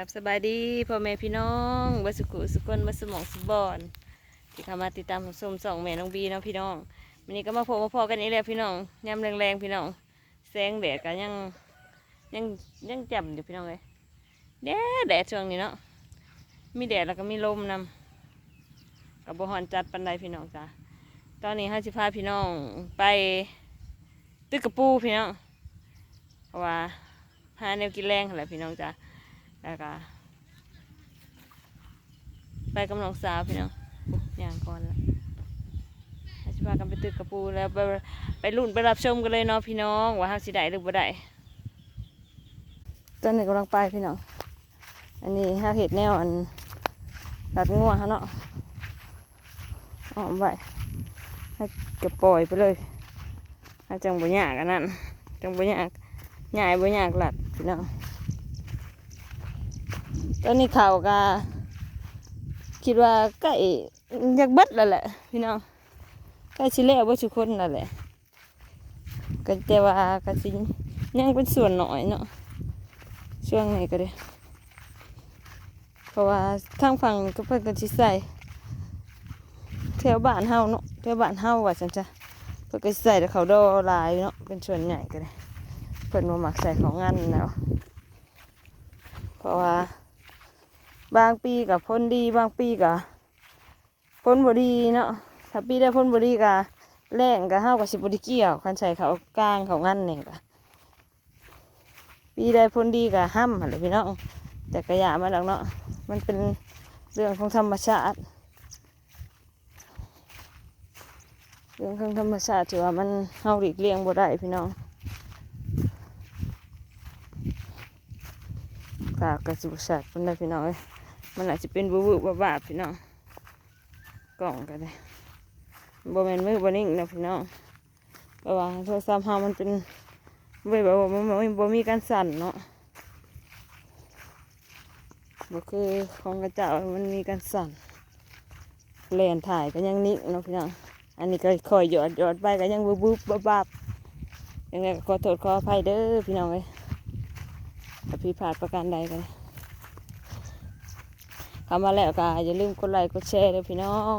กับสบายดีพ่อแม่พี่น้องวัสุกุสุกนวัสมองสุบอนที่เข้ามาติดตามชมสองแม่น้องบีเนาะพี่น้องวันนี้ก็มาพบมาพอกันอีกแล้วพี่น้องยามแรงๆพี่น้องแสงแดดก็ยังยังยังแจ่มอยู่พี่น้องเลยแดดแดดช่วงนี้เนาะมีแดดแล้วก็มีลมนำกับบฮอนจัดปันไดพี่น้องจ้ะตอนนี้ห้าสิพาพี่น้องไปตึกกระปูพี่น้องเพราะว่าหาแนวกินแรงแหละพี่น้องจ้ะ แล้วก็ไปกำลังสาวพี่น้องอย่างก่อนละให้สิพากันไปตึกกระปูแล้วไปไปรุ่นไปรับชมกันเลยเนาะพี่น้องว่าเฮาสิได้หรือบ่ได้ตอนนี้กำลังไปพี่น้อง อันนี้ห้าเห็ดแนวอันตัดงัวฮะเนาะอ้อมไว้ให้กระปล่อยไปเลยให้จังบ่ยากอันนั้นจังบ่ยากใหญ่บ่ยากหลัดพี่น้อง ตอนนี้เขาวก็คิดว่าใกล้อยากเบิดแล้วแหละพี่น้องใกล้ชิแล้วว่าทุกคนนั่นแหละก็แต่ว่าก็สิยังเป็นส่วนหน่อยเนาะช่วงนี้ก็ได้เพราะว่าข้างฝั่งก็เพิ่นก็สิใส่แถวบ้านเฮาเนาะแถวบ้านเฮาว่าจังจ้ะเพิ่นก็สิใส่แต่เขาวดอลายเนาะเป็นส่วนใหญ่ก็ได้เพิ่นบ่มักใส่ของงานแล้วเพราะว่า บางปีกับพ้นดีบางปีกับพ้นบดีเนาะถ้าปีได้พ้นบดีกับแรงกับห้ากับสิบบดีเกี่ยวคันใส่เขากลางเขางั้นเนี่ยกะปีได้พ้นดีกับห้ำอะไรพี่น้องแต่กระยามาแล้วเนาะมันเป็นเรื่องของธรรมชาติ เรื่องของธรรมชาติถือว่ามันเฮาหลีกเลี่ยงบ่ได้พี่น้องกากระสุบสัตว์เป็นได้พี่น้องเอ้ย มันอาจจะเป็นบูบูบ้าบาพี่น้องกล่องกันเลยบ่แมนมือบนิ่งนะพี่น้องเพราะว่าโทรศัพท์เฮามันเป็นเว้ยแบบว่ามันบ่บ่มีการสั่นเนาะบ่คือของกระเจ้ามันมีการสั่นแลนถ่ายก็ยังนิ่งเนาะพี่น้องอันนี้ก็คอยหยอดหยอดไปก็ยังบูบูบ้าบายังไงก็ขอโทษขออภัยเด้อพี่น้องเอ้ยถ้าผิดพลาดประการใดกัน เข้ามาแล้วก็อย่าลืมกดไลค์กดแชร์ด้วยพี่น้อง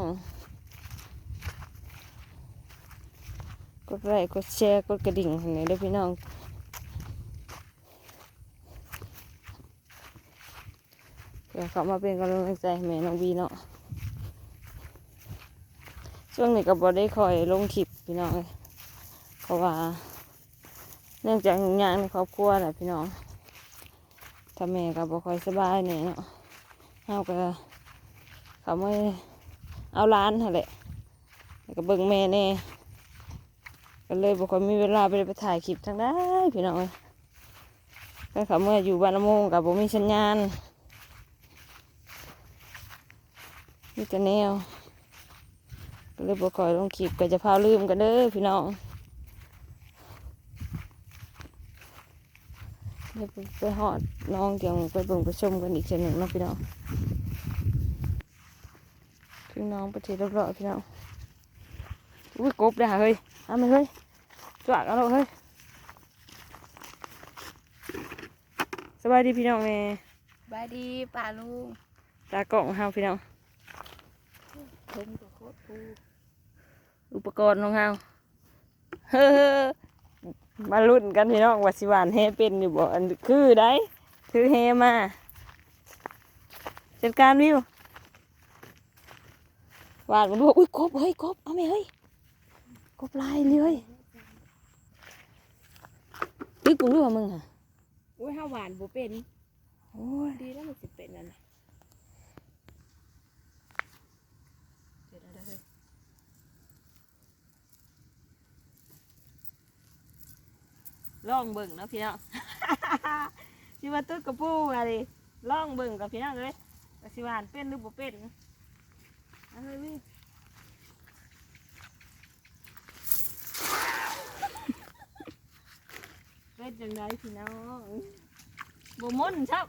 กดไลค์กดแชร์กดกระดิ่งให้หน่อยด้วยพี่น้องเพื่อเข้ามาเป็นกำลังใจให้แม่น้องบีเนาะช่วงนี้ก็บ่ได้คอยลงคลิปพี่น้องเลยเพราะว่า เนื่องจากงานในครอบครัวแหละพี่น้องถ้าแม่ก็บ่ค่อยสบายเนี่ยเนาะ เฮาก็เขาไม่เอาร้านหั่นแหละแล้วก็เบิ่งแม่แน่ก็เลยบ่ค่อยมีเวลาไปไปถ่ายคลิปทางได้พี่น้องเอ้ยก็เขาเมื่ออยู่บ้านละโมงกับบ่มีสัญญาณมีแต่แนวก็เลยบ่ค่อยลงคลิปก็จะพาลืมกันเด้อพี่น้อง เดี๋ยวไปหอดน้องเดี๋ยวไปเบิ่งไปชมกันอีกเช่นหนึ่งเนาะพี่น้องพี่น้องประเทศรอบๆพี่น้องอุ้ยกบเลยค่ะเฮ้ยเอามาเฮ้ยจวกเอาเราเฮ้ยสบายดีพี่น้องแม่บายดีป่าลุงตากล่องเฮาพี่น้องเพิ่งตัวโคตรปูอุปกรณ์ของเฮาเฮ้อ มาลุ้นกันพี่น้องว่าสิหวานแฮเป็นอยู่บ่อันคือได้คือแฮมาจัดการวิววาดมันบอกอุ้ยกบเฮ้ยกบเอาไหมเฮ้ยกบลายเลยเฮ้ยตึกกูรู้ว่ามึงอะอุ้ยห้าหวานบ่เป็นโอ้ยดีแล้วมันสิเป็นนั่นน่ะเดี๋ยวเดี๋ยวเดี๋ยว ลองเบิ่งเนาะพี่น้องสิว่าตึกกระปูอะไรลองเบิ่งกับพี่น้องเลยกสิวานเป็นหรือบ่เป็นเอาเลยวิเป็นจังไดพี่น้องบ่ม่นชับ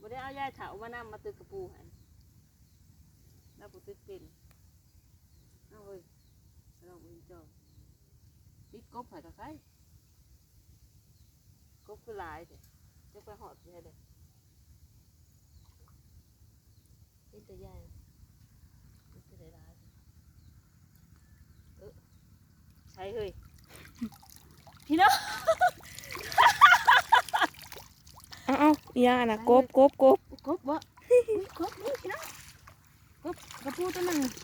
บ่ได้เอายายเถามานำมาตึกกระปูหันแล้วบ่ตึกเป็น เอาเฮ้ยลองมือจอปิดกบใส่ตะไคร้คือหลายเด้จะไปหอดสิให้เด้เป็นแต่ใหญ่มันคือได้หลายเออใช่เฮ้ยพี่น้องเอาเอาอีหยังอะนะกบกบกบกบบ่กบนี่พี่น้องกบกระปูตัวหนึ่งนี่ก็เ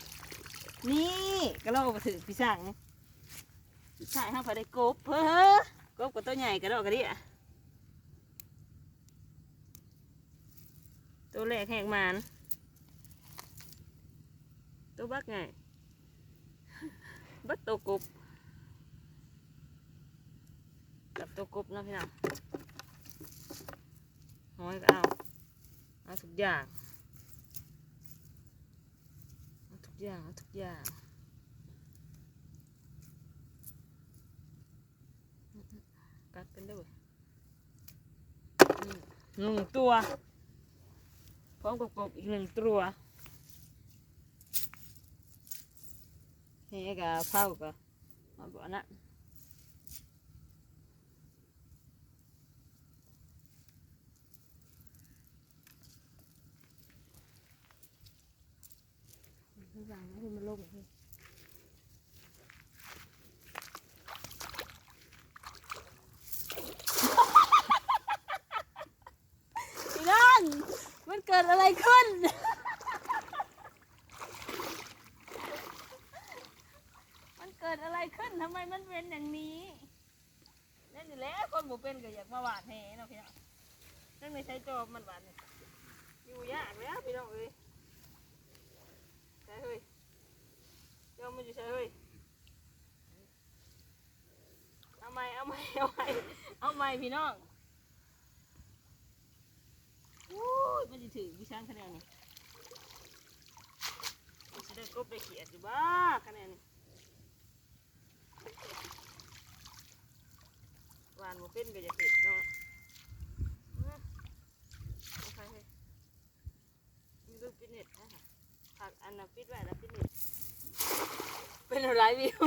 ราเอาไปถือพี่สั่งพี่สั่งห้าพอได้กบเพ้อกบกับตัวใหญ่กระโดดกระเดี่ยตัวแรกแหกมานตัวบักไงบักตัวกบกับตัวกบนะพี่น้องหอยก็เอาเอาทุกอย่างเอาทุกอย่างทุกอย่างกัดกันด้วยหนึ่งตัว พร้อมกับกบอีกหนึ่งตัวเฮ้ยกับเผากับมาบ่อนะ ระวังนะที่มันลงนี่พี่น้องมันเกิดอะไรขึ้น มันเกิดอะไรขึ้นทำไมมันเป็นอย่างนี้นั่นนี่แหละคนหมูเป็นก็อยากมาหวานแหเนาะพี่น้องนั่นไม่ใช่จอบมันหวานอยู่ยากแล้วพี่น้องเอ้ย เฮ้ยจอบมันอยู่ใช่เฮ้ยเอาใหม่เอาใหม่เอาใหม่เอาใหม่พี่น้องโอ้ยมันจะถือวิชางคะแนนนี่มันจะได้กบได้เขียดอยู่บ้าคะแนนนี่หวานบ่เป็นก็จะเผ็ดเนาะโอเคเฮ้ยมีรูปฟิตเนสนะคะ ผักอันน่ะปิดไว้แล้วฟิตเนสเป็นอะไรวิว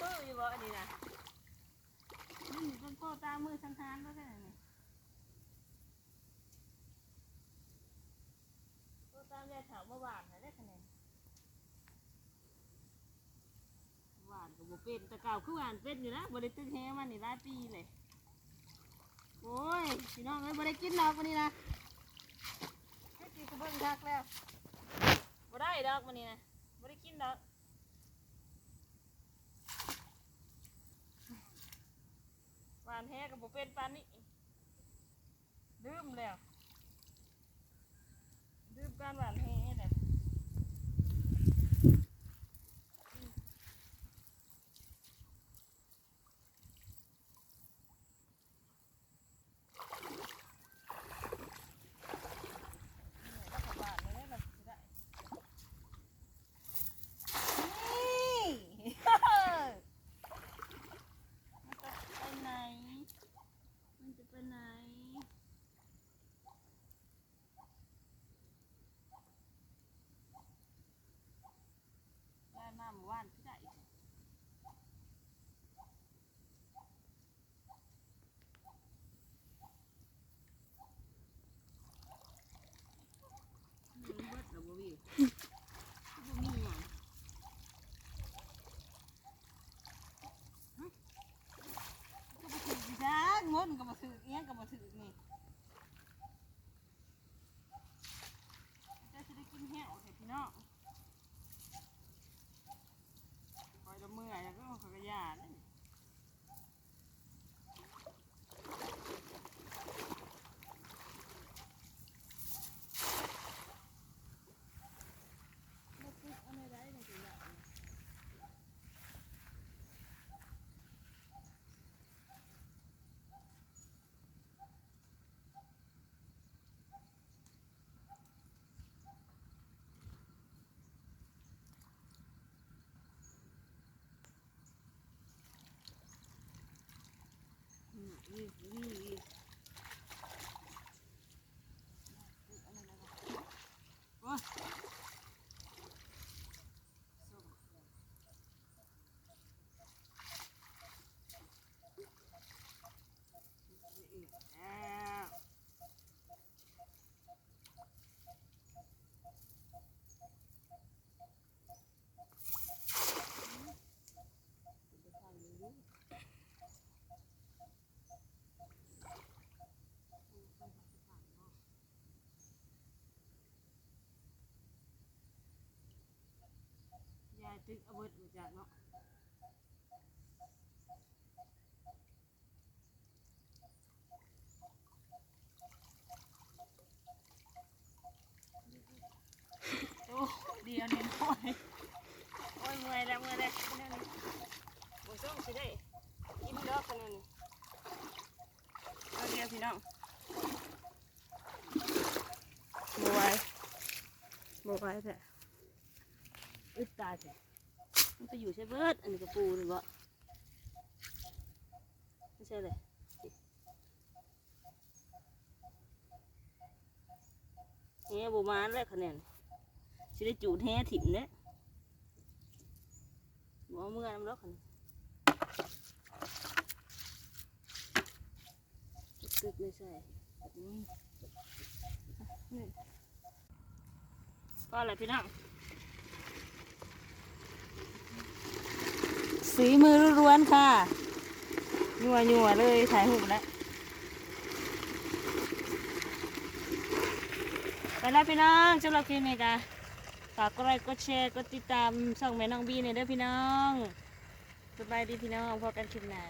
มืออยู่บ่อันนี้นะนี่ต้นโตตามือสังหารก็แค่นั้นนี่โตตามแย่ถามว่าหวานไหนได้คะแนนหวานกับบ่เป็นแต่เก่าคือหวานเป็นอยู่นะบ่ได้ตึกแฮมันนี่หลายปีเลย โอ้ยพี่น้องเอ้ยบ่ได้กินดอกวันนี้นะแค่กินกระเบื้องทักแล้วบ่ได้ดอกวันนี้นะบ่ได้กินดอกหวานแฮกับบ่เป็นปานนี้ลืมแล้วลืมการหวานแฮแล้ว นี่มันจะไปไหน มันจะไปไหน ได้มาเมื่อวานพี่ได้มันเบิดแล้วบ่วิวบ่มีหยัง ก็มาถือพี่ช้างงนก็มาถือเอี้ยงก็มาถือนี่จะจะได้กินแห้วเห็ดพี่น้องคอยละเมื่อยแล้วก็ขอยกระยาเลยบ่ปลุกเอาไม่ได้ในตัวอย่าง นี่ ตึกเอาเบิดรู้จักเนาะโอ้เดียวนี่ยน้อยโอ้ยเมื่อยแล้วเมื่อยแล้วนั่นนี่บ่ส่งสิได้กินดอกกันนั่นเอาเดียวพี่น้องบ่ไหวบ่ไหวแท้อึดตายแท้ มันไปอยู่ใช่เบิดอันนี้กระปูนี่บ่ไม่ใช่เลยแฮ่บ่มานแล้วคะแนนสิได้จูดแฮ่ถิ่มเด้บ่เอามื่อนำดอกคะแนนตึกไม่ใช่ก็อะไรพี่น้อง สีมือล้วนค่ะยัวยัวเลยถ่ายหูแล้วไปแล้วพี่น้องสำหรับคลิปนี้ก็ฝากกดไลค์กดแชร์กดติดตามช่องแม่น้องบีในอยเด้อพี่น้องสบายดีพี่น้องพอกันคลิปหน้า